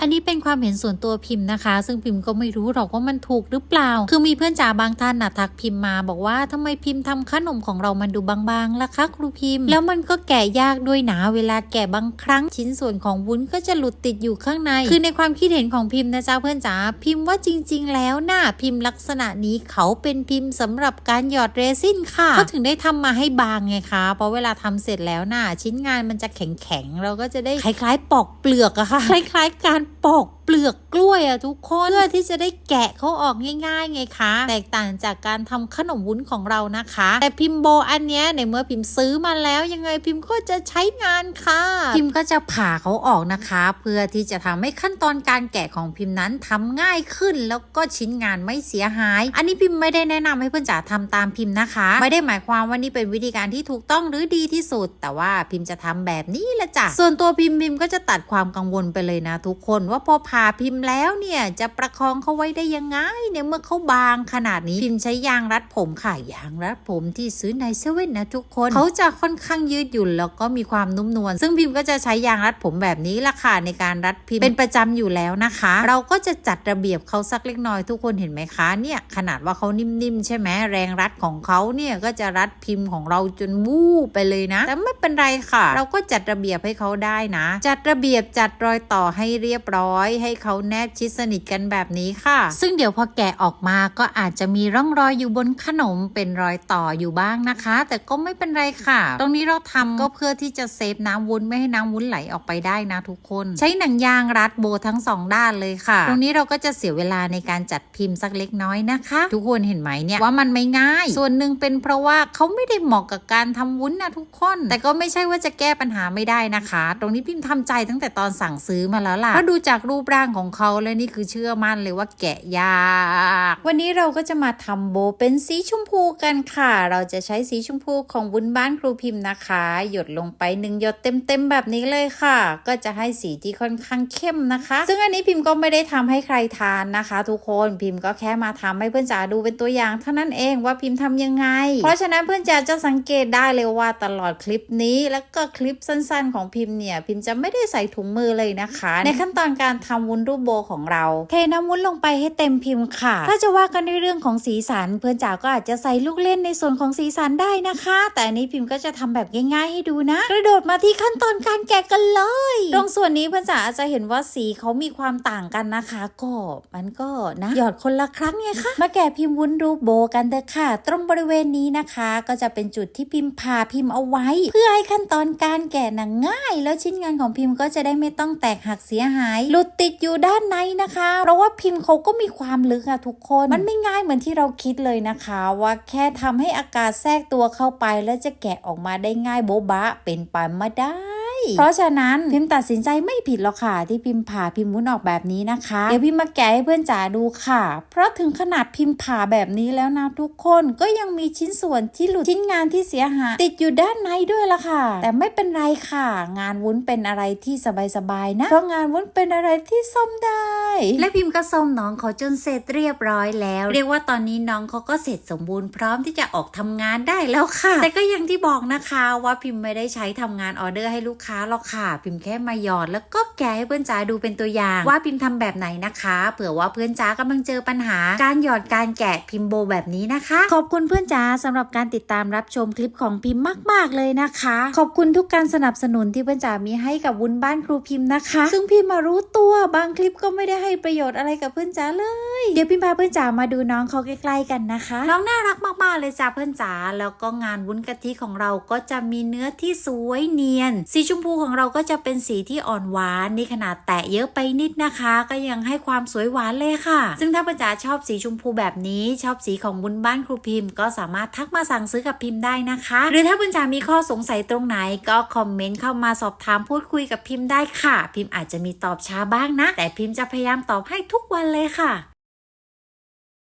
อันนี้เป็นความเห็นส่วนตัวพิมพ์นะคะ ซึ่งพิมพ์ก็ไม่รู้หรอกว่ามันถูกหรือเปล่า คือมีเพื่อนจ๋าบางท่านน่ะทักพิมพ์มา บอกว่าทำไมพิมพ์ทำขนมของเรามันดูบางๆล่ะคะครูพิมพ์ แล้วมันก็แกะยากด้วยนะเวลาแกะบางครั้งชิ้นส่วนของวุ้นก็จะหลุดติดอยู่ข้างใน คือในความคิดเห็นของพิมพ์นะจ๊ะเพื่อนจ๋าพิมพ์ว่าจริง ๆ แล้วน่ะพิมพ์ลักษณะนี้เขาเป็นพิมพ์สำหรับการหยอดเรซินค่ะเขาถึงได้ทำมาให้บางไงคะเพราะเวลาทำเสร็จแล้วน่ะชิ้นงานมันจะแข็งๆเราก็จะได้คล้ายๆ ปอกเปลือกอะค่ะคล้าย ๆ การปก เปลือกกล้วยอะทุกคนเพื่อที่จะได้แกะเขาออกง่าย ๆ ไงคะ แตกต่างจากการทำขนมวุ้นของเรานะคะ แต่พิมโบอันเนี้ยในเมื่อพิมซื้อมาแล้วยังไงพิมก็จะใช้งานค่ะ พิมก็จะผ่าเขาออกนะคะ เพื่อที่จะทำให้ขั้นตอนการแกะของพิมนั้นทำง่ายขึ้น แล้วก็ชิ้นงานไม่เสียหาย อันนี้พิมไม่ได้แนะนำให้เพื่อนจ๋าทำตามพิมนะคะ ไม่ได้หมายความว่านี่เป็นวิธีการที่ถูกต้องหรือดีที่สุด แต่ว่าพิมจะทำแบบนี้ละจ้ะส่วนตัวพิมพิมก็จะตัดความกังวลไปเลยนะ ทุกคนว่าพอผ่าพิมพ์แล้วเนี่ยจะประคองเขาไว้ได้ยังไงในเมื่อเขาบางขนาดนี้พิมพ์ใช้ยางรัดผมค่ะยางรัดผมที่ซื้อในเซเว่นนะทุกคนเขาจะค่อนข้างยืดหยุ่นแล้วก็มีความนุ่มนวลซึ่งพิมพ์ก็จะใช้ยางรัดผมแบบนี้ละค่ะในการรัดพิมพ์เป็นประจำอยู่แล้วนะคะ เราก็จะจัดระเบียบเขาสักเล็กน้อยทุกคนเห็นไหมคะเนี่ยขนาดว่าเขานิ่มๆใช่ไหมแรงรัดของเขาเนี่ยก็จะรัดพิมพ์ของเราจนวูบไปเลยนะ แต่ไม่เป็นไรค่ะ เราก็จัดระเบียบให้เขาได้นะ จัดระเบียบจัดรอยต่อให้เรียบร้อยให้ให้เขาแนบชิดสนิทกันแบบนี้ค่ะ ซึ่งเดี๋ยวพอแกะออกมาก็อาจจะมีร่องรอยอยู่บนขนมเป็นรอยต่ออยู่บ้างนะคะ แต่ก็ไม่เป็นไรค่ะ ตรงนี้เราทำก็เพื่อที่จะเซฟน้ำวุ้นไม่ให้น้ำวุ้นไหลออกไปได้นะทุกคน ใช้หนังยางรัดโบทั้งสองด้านเลยค่ะ ตรงนี้เราก็จะเสียเวลาในการจัดพิมพ์สักเล็กน้อยนะคะ ทุกคนเห็นไหมเนี่ยว่ามันไม่ง่าย ส่วนหนึ่งเป็นเพราะว่าเขาไม่ได้เหมาะกับการทำวุ้นนะทุกคน แต่ก็ไม่ใช่ว่าจะแก้ปัญหาไม่ได้นะคะ ตรงนี้พิมพ์ทำใจตั้งแต่ตอนสั่งซื้อมาแล้วล่ะเพราะดูจากรูปร่างของเขาแล้วนี่คือเชื่อมั่นเลยว่าแกะยาก วันนี้เราก็จะมาทำโบเป็นสีชมพูกันค่ะ เราจะใช้สีชมพูของวุ้นบ้านครูพิมพ์นะคะ หยดลงไปหนึ่งหยดเต็มๆแบบนี้เลยค่ะ ก็จะให้สีที่ค่อนข้างเข้มนะคะ ซึ่งอันนี้พิมพ์ก็ไม่ได้ทำให้ใครทานนะคะ ทุกคนพิมพ์ก็แค่มาทำให้เพื่อนจ๋าดูเป็นตัวอย่างเท่านั้นเองว่าพิมพ์ทำยังไง เพราะฉะนั้นเพื่อนจ๋าจะสังเกตได้เลยว่าตลอดคลิปนี้แล้วก็คลิปสั้นๆ ของพิมพ์เนี่ยพิมพ์จะไม่ได้ใส่ถุงมือเลยนะคะ ในขั้นตอนการทำวุ้นรูปโบของเรา เทน้ำวุ้นลงไปให้เต็มพิมพ์ค่ะ ถ้าจะว่ากันในเรื่องของสีสัน เพื่อนจ๋าก็อาจจะใส่ลูกเล่นในส่วนของสีสันได้นะคะ แต่อันนี้พิมพ์ก็จะทำแบบง่ายๆให้ดูนะ กระโดดมาที่ขั้นตอนการแกะกันเลย ตรงส่วนนี้เพื่อนจ๋าอาจจะเห็นว่าสีเขามีความต่างกันนะคะก็มันก็นะหยอดคนละครั้งไงคะมาแกะพิมพ์วุ้นรูปโบกันเถอะค่ะ ตรงบริเวณนี้นะคะ ก็จะเป็นจุดที่พิมพ์พาพิมพ์เอาไว้ เพื่อให้ขั้นตอนการแกะน่ะง่าย แล้วชิ้นงานของพิมพ์ก็จะได้ไม่ต้องแตกหักเสียหายหลุดติดอยู่ด้านในนะคะ เพราะว่าพิมพ์เขาก็มีความลึกอะทุกคน มันไม่ง่ายเหมือนที่เราคิดเลยนะคะ ว่าแค่ทำให้อากาศแทรกตัวเข้าไปแล้วจะแกะออกมาได้ง่ายโบ๊ะบะเป็นไปไม่ได้ เพราะฉะนั้นพิมพ์ตัดสินใจไม่ผิดหรอกค่ะ ที่พิมพ์ผ่าพิมพ์วุ้นออกแบบนี้นะคะ เดี๋ยวพิมพ์มาแกะให้เพื่อนจ๋าดูค่ะ เพราะถึงขนาดพิมพ์ผ่าแบบนี้แล้วนะทุกคนก็ยังมีชิ้นส่วนที่หลุดชิ้นงานที่เสียหายติดอยู่ด้านในด้วยล่ะค่ะ แต่ไม่เป็นไรค่ะ งานวุ้นเป็นอะไรที่สบายๆนะเพราะงานวุ้นเป็นอะไรที่ซ่อมได้ และพิมพ์ก็ซ่อมน้องเขาจนเสร็จเรียบร้อยแล้ว เรียกว่าตอนนี้น้องเขาก็เสร็จสมบูรณ์พร้อมที่จะออกทำงานได้แล้วค่ะ แต่ก็อย่างที่บอกนะคะว่าพิมพ์ไม่ได้ใช้ทำงานออเดอร์ให้ลูกค้าหรอกค่ะ พิมพ์แค่มาหยอดแล้วก็แกะให้เพื่อนจ๋าดูเป็นตัวอย่าง ว่าพิมพ์ทำแบบไหนนะคะ เผื่อว่าเพื่อนจ๋ากำลังเจอปัญหา การหยอดการแกะพิมพ์โบแบบนี้นะคะ ขอบคุณเพื่อนจ๋าสำหรับการติดตามรับชมคลิปของพิมพ์มาก ๆ เลยนะคะ ขอบคุณทุกการสนับสนุนที่เพื่อนจ๋ามีให้กับวุ้นบ้านครูพิมพ์นะคะ ซึ่งพิมพ์มารู้ตัวบางคลิปก็ไม่ได้ให้ประโยชน์อะไรกับเพื่อนจ๋าเลย เดี๋ยวพิมพ์พาเพื่อนจ๋ามาดูน้องเขาใกล้ๆกันนะคะ น้องน่ารักมากๆเลยจ้าเพื่อนจ๋าแล้วก็งานวุ้นกะทิของเราก็จะมีเนื้อที่สวยเนียนสีชมมพูของเราก็จะเป็นสีที่อ่อนหวานนี่ขนาดแตะเยอะไปนิดนะคะ ก็ยังให้ความสวยหวานเลยค่ะ ซึ่งถ้าเพื่อนจ๋าชอบสีชมพูแบบนี้ ชอบสีของวุ้นบ้านครูพิมพ์ ก็สามารถทักมาสั่งซื้อกับพิมพ์ได้นะคะ หรือถ้าเพื่อนจ๋ามีข้อสงสัยตรงไหน ก็คอมเมนต์เข้ามาสอบถามพูดคุยกับพิมพ์ได้ค่ะ พิมพ์อาจจะมีตอบช้าบ้างนะ แต่พิมพ์จะพยายามตอบให้ทุกวันเลยค่ะ